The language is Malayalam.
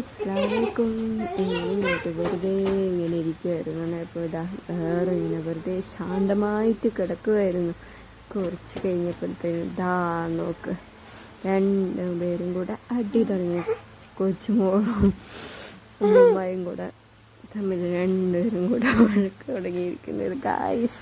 അസ്ലാമലൈക്കും ഇങ്ങോട്ട് വെറുതെ ഇങ്ങനെ ഇരിക്കുമായിരുന്നു അപ്പോൾ ഇതാ വേറെ ഇങ്ങനെ വെറുതെ ശാന്തമായിട്ട് കിടക്കുമായിരുന്നു കുറച്ച് കഴിഞ്ഞപ്പോഴത്തേനും ദാ നോക്ക്. രണ്ട് പേരും കൂടെ അടി തുടങ്ങി. കൊച്ചുമോളും ഉമ്മയും കൂടെ തമ്മിൽ രണ്ടുപേരും കൂടെ വഴക്ക് തുടങ്ങിയിരിക്കുന്നത് കായ്സ്